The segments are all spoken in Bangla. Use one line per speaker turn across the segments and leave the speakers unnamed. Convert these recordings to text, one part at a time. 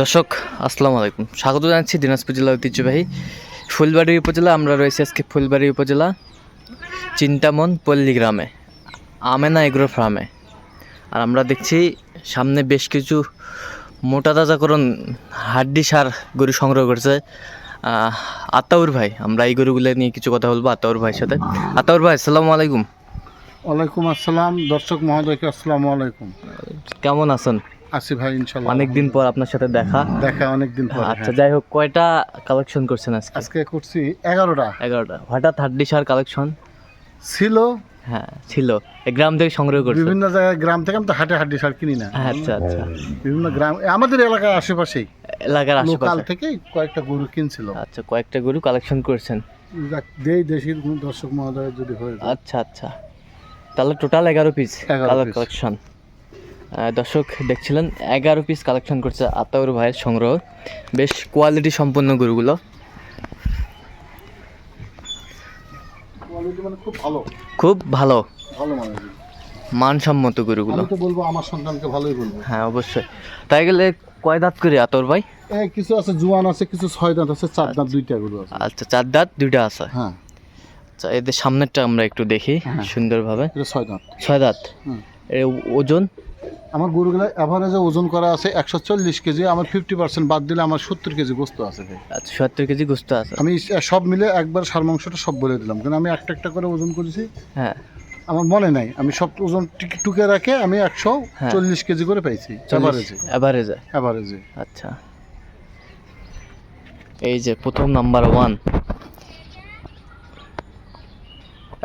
দর্শক আসসালামু আলাইকুম। স্বাগত জানাচ্ছি দিনাজপুর জেলা ঐতিহ্যবাহী ফুলবাড়ি উপজেলা। আমরা রয়েছি আজকে ফুলবাড়ি উপজেলা চিন্তামন পল্লী গ্রামে আমেনা এগ্রো ফার্মে। আর আমরা দেখছি সামনে বেশ কিছু মোটা তাজাকরণ হাড্ডি সার গরু সংগ্রহ করেছে আতাউর ভাই। আমরা এই গরুগুলো নিয়ে কিছু কথা বলব আতাউর ভাইয়ের সাথে। আতাউর ভাই আসসালামু আলাইকুম।
ওয়ালাইকুম আসসালাম। দর্শক মহোদয়কে আসসালামু আলাইকুম।
কেমন আছেন?
আসি ভাই ইনশাল্লাহ।
অনেকদিন পর আপনার সাথে দেখা।
দেখা অনেক দিন পর
আচ্ছা যাই হোক কয়টা কালেকশন করছেন আজকে?
আজকে করছি এগারোটা।
এগারোটা। হঠাৎ হাড্ডি সার কালেকশন
ছিল।
হ্যাঁ ছিল। গ্রাম থেকে সংগ্রহ করছে
বিভিন্ন জায়গায় গ্রাম থেকে আমি তো হাটে হাড্ডি সার কিনি না।
আচ্ছা আচ্ছা।
বিভিন্ন গ্রাম আমাদের এলাকার আশেপাশেই।
এলাকার
লোকাল
আশেপাশে
থেকেই কয়েকটা গরু কিনছিল।
আচ্ছা কয়েকটা গরু কালেকশন করছেন?
দেই দেশি দর্শক মহোদয় যদি হয়ে।
আচ্ছা আচ্ছা। তাহলে টোটাল এগারো পিস
11
কালার
piece।
কালেকশন দর্শক দেখছিলেন এগারো পিস কালেকশন করছে আতাউর ভাইয়ের সংগ্রহ। বেশ কোয়ালিটি সম্পন্ন গরুগুলো।
মানে খুব ভালো।
মানসম্মত গরুগুলো।
বলব আমার সন্তানকে ভালোই বলব।
হ্যাঁ অবশ্যই। তাই গেলে কয় দাঁত করে আতর ভাই?
কিছু আছে জুয়ান আছে কিছু ছয় দাঁত আছে চার দাঁত দুইটা গরু আছে।
আচ্ছা চার দাঁত দুইটা আছে?
হ্যাঁ।
আচ্ছা এদের সামনেরটা আমরা একটু দেখি
হ্যাঁ।
সুন্দরভাবে।
ছয় দাঁত।
ছয় দাঁত। এর ওজন?
আমার গরুগুলো অ্যাভারেজে ওজন করা আছে একশো চল্লিশ কেজি আমার ফিফটি পার্সেন্ট বাদ দিলে আমার সত্তর কেজি গোস্ত আছে ভাই।
আচ্ছা সত্তর কেজি গোস্ত আছে।
আমি সব মিলে একবার সার মাংসটা সব বলে দিলাম কারণ আমি একটা একটা করে ওজন করেছি।
হ্যাঁ।
আমার মনে নাই আমি সব ওজন টুকে রাখে আমি একশো
হ্যাঁ।
চল্লিশ কেজি করে পাইছি অ্যাভারেজে
অ্যাভারেজে
অ্যাভারেজে
আচ্ছা। এই যে প্রথম নাম্বার ওয়ান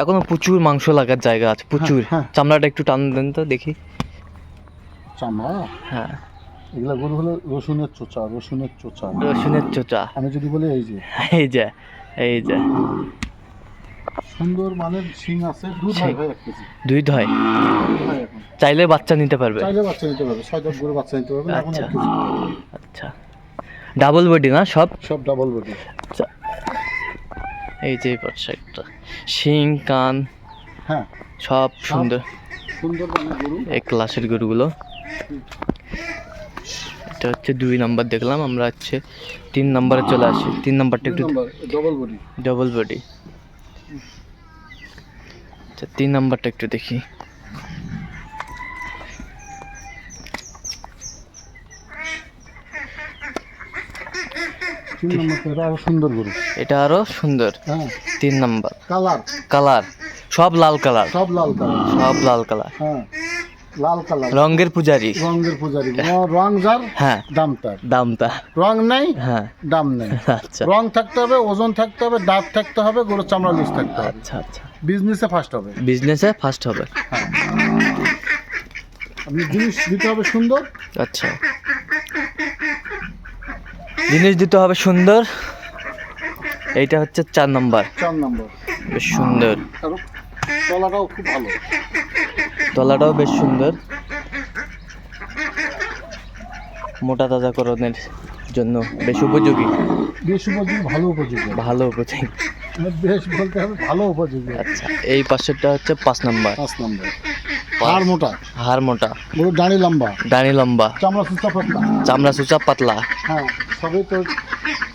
এখনও প্রচুর মাংস লাগার জায়গা আছে প্রচুর।
হ্যাঁ।
চামড়াটা একটু টান দেন তো দেখি।
চামড়া?
হ্যাঁ।
এগুলা গরু হলো রসুনের চোচা রসুনের চোচা।
রসুনের চোচা।
আমি যদি বলি এই যে।
এই যে এই যে।
সুন্দর মানের শিং আছে দুধ হয় এক কেজি। দুধ হয়।
চাইলে বাচ্চা নিতে পারবে।
চাইলে বাচ্চা নিতে পারবে ছয় দশ গরু বাচ্চা নিতে পারবে
আচ্ছা। আচ্ছা। ডাবল বডি না সব?
সব ডাবল বডি
আচ্ছা। এই যে পাশে একটা। শিং কান
হ্যাঁ।
সব সুন্দর।
সুন্দর
এই ক্লাসের গরুগুলো। এটা হচ্ছে দুই নাম্বার দেখলাম আমরা হচ্ছে তিন নাম্বারে চলে আসি। তিন নাম্বারটা একটু
ডবল বডি
ডবল বডি আচ্ছা তিন নাম্বারটা একটু দেখি।
তিন আরও সুন্দর গরু
এটা আরও সুন্দর।
হ্যাঁ।
তিন নাম্বার।
কালার
কালার সব লাল কালার
সব লাল কালার
সব লাল কালার
হ্যাঁ। লাল কালার।
রঙের পূজারি।
রঙের পূজারি। র- রং যার
হ্যাঁ।
দাম তার
দামটা।
রং নাই
হ্যাঁ।
দাম নেই।
আচ্ছা।
রং থাকতে হবে ওজন থাকতে হবে দাঁত থাকতে হবে গরুর চামড়া লুজ থাকতে হবে।
আচ্ছা আচ্ছা।
বিজনেসে ফার্স্ট হবে।
বিজনেসে ফার্স্ট হবে।
হ্যাঁ। আপনি জিনিস দিতে হবে সুন্দর।
আচ্ছা। জিনিস দিতে হবে সুন্দর। এইটা হচ্ছে চার নম্বর।
চার নম্বর।
বেশ সুন্দর।
তলাটাও খুব ভালো।
তলাটাও বেশ সুন্দর। মোটা তাজাকরণের জন্য বেশ উপযোগী।
বেশ উপযোগী ভালো উপযোগী।
ভালো উপযোগী।
মানে বেশ বলতে হবে ভালো উপযোগী।
আচ্ছা এই পাশেরটা হচ্ছে পাঁচ নাম্বার।
পাঁচ নম্বর। হাড় মোটা।
হাড় মোটা।
গরু দাঁড়ি লম্বা।
ডানি লম্বা।
চামড়া সুস্থা পাতলা।
চামড়া সুচা পাতলা।
হ্যাঁ সবই তো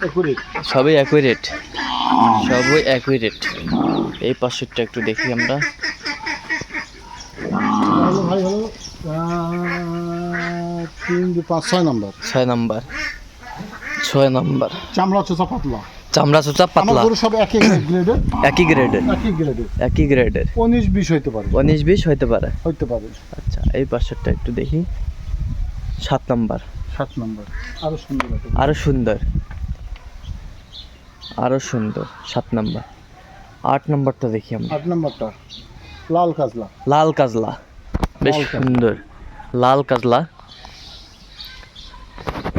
একুরেট
সবই একই রেট সবই একই রেট এই পাশেরটা একটু দেখি আমরা।
ভাই হলো তিন দুই পাঁচ ছয় নম্বর।
ছয় নাম্বার। ছয় নাম্বার।
চামড়া চোষা পাতলা।
চামড়া
আমার
পাতলা।
গরু সব একই গ্রেডের
একই গ্রেডের
একই গ্রেডের
একই গ্রেডের
উনিশ বিশ হইতে পারে।
উনিশ বিশ হইতে পারে।
হইতে পারে।
আচ্ছা এই পাশেরটা একটু দেখি। সাত নাম্বার।
সাত নম্বর। আরও সুন্দর
আরও সুন্দর। আরও সুন্দর। সাত নাম্বার। আট নাম্বারটা দেখি আমরা
আট নম্বরটা। লাল কাজলা।
লাল কাজলা। বেশ সুন্দর। লাল কাজলা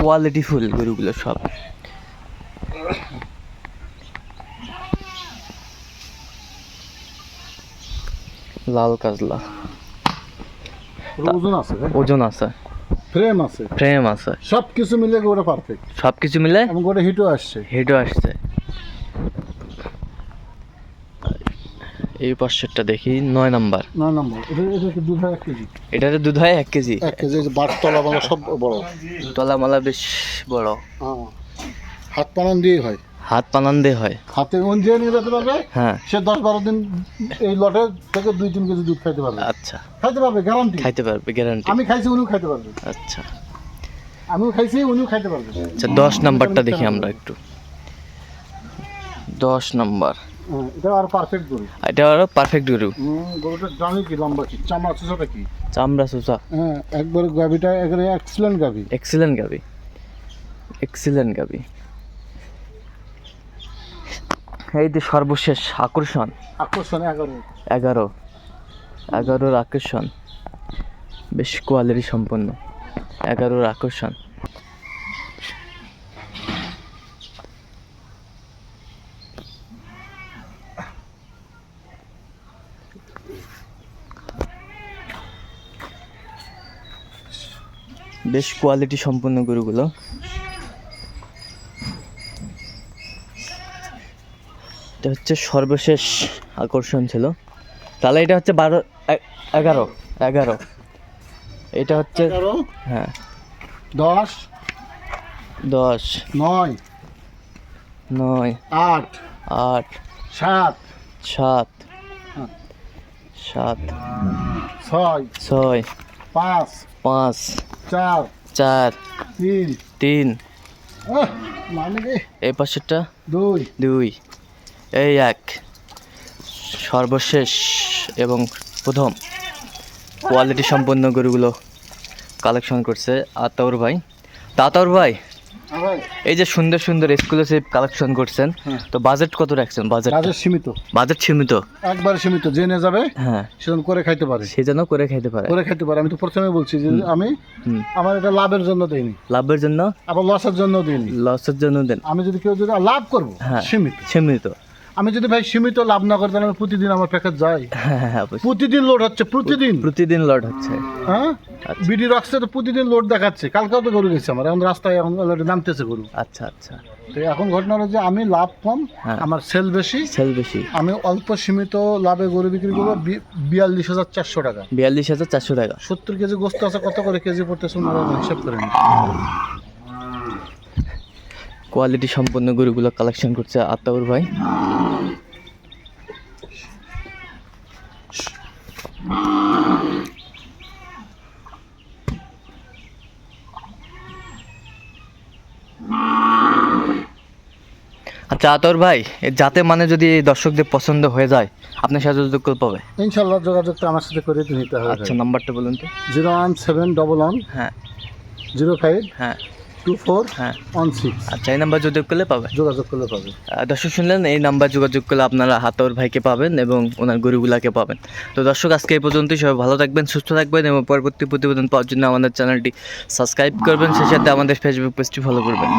কোয়ালিটি ফুল গরুগুলো সব। লাল কাজলা
ওজন আছে
ওজন আছে।
ফ্রেম আছে।
ফ্রেম আছে।
সব কিছু মিলে গোটা পারফেক্ট
সব কিছু মিলে
গোটা হিটও আসছে।
হেডও আসছে। এই পাশেরটা দেখি নয় নাম্বার।
নয় নম্বর। এটা এটা দুধ হয় এক কেজি।
এটার দুধ হয় এক কেজি?
এক কেজি বাট তলা বাংলা সব বড়।
তলামালা বেশ বড়।
হ্যাঁ। হাত পানান দিয়েই হয়।
হাত পানান দিয়ে হয়।
হাতে মন যে নিয়ে যেতে পারবে?
হ্যাঁ।
সে দশ বারো দিন এই লটে থেকে দুই তিন কেজি দুধ খাইতে পারবে।
আচ্ছা।
খাইতে পারবে গ্যারান্টি
খাইতে পারবে গ্যারান্টি
আমি খাইছি উনিও খাইতে পারবে।
আচ্ছা।
আমিও খাইছি উনিও খাইতে পারবে।
আচ্ছা দশ নাম্বারটা দেখি আমরা একটু। দশ নাম্বার।
এটা আর পারফেক্ট গরু।
এটা আরও পারফেক্ট গরু।
হুম, গরুটার দামই কি লম্বা কি? চামড়া কি?
চামড়া সুসা
হ্যাঁ একবারে এখানে এক্সিলেন্ট
এক্সিলেন্ট গাবি এক্সিলেন্ট গাবি এই যে সর্বশেষ আকর্ষণ।
আকর্ষণ এগারো।
এগারো। এগারোর আকর্ষণ। বেশ কোয়ালিটি সম্পন্ন। এগারোর আকর্ষণ। বেশ কোয়ালিটি সম্পন্ন গরুগুলো। এটা হচ্ছে সর্বশেষ আকর্ষণ ছিল। তাহলে এটা হচ্ছে বারো এগারো এগারো। এটা হচ্ছে হ্যাঁ।
দশ?
দশ।
নয়?
নয়।
আট?
আট।
সাত?
সাত।
হ্যাঁ।
সাত।
ছয়?
ছয়।
পাঁচ?
পাঁচ।
চার
চার
তিন।
তিন।
মানে
এই পাশেরটা?
দুই।
দুই। এই এক। সর্বশেষ এবং প্রথম কোয়ালিটি সম্পন্ন গরুগুলো কালেকশন করছে আতাউর ভাই। তাতাউর ভাই এই যে সুন্দর সুন্দর এক্সক্লুসিভ কালেকশন করছেন
হ্যাঁ।
তো বাজেট কত রাখছেন? বাজেট
বাজেট সীমিত।
বাজেট সীমিত।
একবার সীমিত। জেনে যাবে
হ্যাঁ।
সেজন করে খাইতে পারে।
সে যেন করে খাইতে পারে।
করে খাইতে পারে। আমি তো প্রথমে বলছি যে আমি। আমার এটা লাভের জন্য দেইনি।
লাভের জন্য?
আবার লসের জন্য দেইনি।
লসের জন্য দেন।
আমি যদি কেউ যদি লাভ করব
হ্যাঁ।
সীমিত।
সীমিত।
আমি যদি ভাই সীমিত লাভ না করি তাহলে প্রতিদিন আমার প্যাকেজ যাই।
হ্যাঁ হ্যাঁ
প্রতিদিন লোড হচ্ছে প্রতিদিন।
প্রতিদিন লোড হচ্ছে।
হ্যাঁ?
আচ্ছা।
বিডি রক্সে তো প্রতিদিন লোড দেখাচ্ছে। কালকেও তো গরু গেছে আমার এখন রাস্তায় এখন already নামতেছে গরু।
আচ্ছা আচ্ছা।
তো এখন ঘটনা হলো যে আমি লাভ কম
হ্যাঁ।
আমার সেল বেশি।
সেল বেশি।
আমি অল্প সীমিত লাভে গরু বিক্রি করব বিয়াল্লিশ হাজার চারশো টাকা।
বিয়াল্লিশ হাজার চারশো টাকা।
সত্তর কেজি গোস্ত আছে কত করে কেজি পড়তেছে হিসাব করে নিন।
কোয়ালিটি সম্পন্ন গরুগুলো কালেকশন করছে আতাউর ভাই। আচ্ছা আতর ভাই যাতে মানে যদি দর্শকদের পছন্দ হয়ে যায় আপনার সাথে যোগাযোগ পাবে
ইনশাল্লাহ যোগাযোগটা আমার সাথে করে নিতে হবে
আচ্ছা নাম্বারটা বলুন তো।
Zero one seven double one
হ্যাঁ।
জিরো ফাইভ
হ্যাঁ।
টু ফোর
হ্যাঁ।
ওয়ান সিক্স
আচ্ছা এই নাম্বার যোগাযোগ করলে পাবে?
যোগাযোগ করলে পাবে।
দর্শক শুনলেন এই নাম্বার যোগাযোগ করলে আপনারা হাতর ভাইকে পাবেন এবং ওনার গরুগুলাকে পাবেন। তো দর্শক আজকে এই পর্যন্তই। সবাই ভালো থাকবেন সুস্থ থাকবেন এবং পরবর্তী প্রতিবেদন পাওয়ার জন্য আমাদের চ্যানেলটি সাবস্ক্রাইব করবেন। সেই সাথে আমাদের ফেসবুক পেজটি ফলো করবেন।